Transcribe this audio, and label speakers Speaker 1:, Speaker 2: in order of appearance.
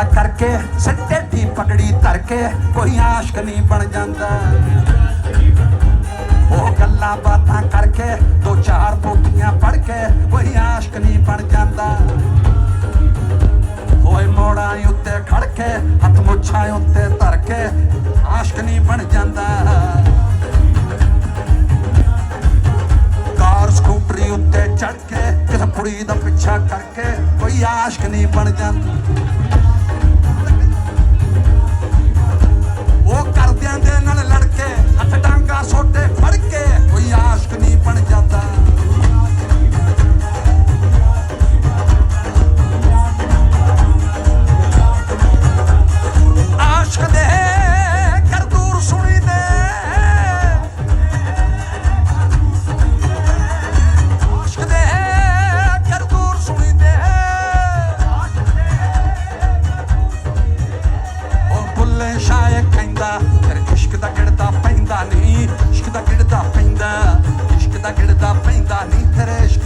Speaker 1: ਨਸ਼ਾ ਕਰਕੇ ਸਿੱਟੇ ਦੀ ਪਗੜੀ ਧਰ ਕੇ ਕੋਈ ਆਸ਼ਕ ਨਹੀਂ ਬਣ ਜਾਂਦਾ। ਉਹ ਗੱਲਾਂ ਬਾਤਾਂ ਕਰਕੇ ਦੋ ਚਾਰ ਪੋਥੀਆਂ ਪੜ ਕੇ ਕੋਈ ਆਸ਼ਕ ਨਹੀਂ ਬਣ ਜਾਂਦਾ। ਹੋਏ ਮੋੜਾਂ ਉੱਤੇ ਖੜ ਕੇ, ਹੱਥ ਮੁੱਛਾਂ ਉੱਤੇ ਧਰ ਕੇ ਆਸ਼ਕ ਨਹੀਂ ਬਣ ਜਾਂਦਾ। ਕਾਰ ਸਕੂਟਰੀ ਉੱਤੇ ਚੜ ਕੇ, ਕਿਸੇ ਕੁੜੀ ਦਾ ਪਿੱਛਾ ਕਰਕੇ ਕੋਈ ਆਸ਼ਕ ਨਹੀਂ ਬਣ ਜਾਂਦਾ। acreditar, vem dar, nem interesse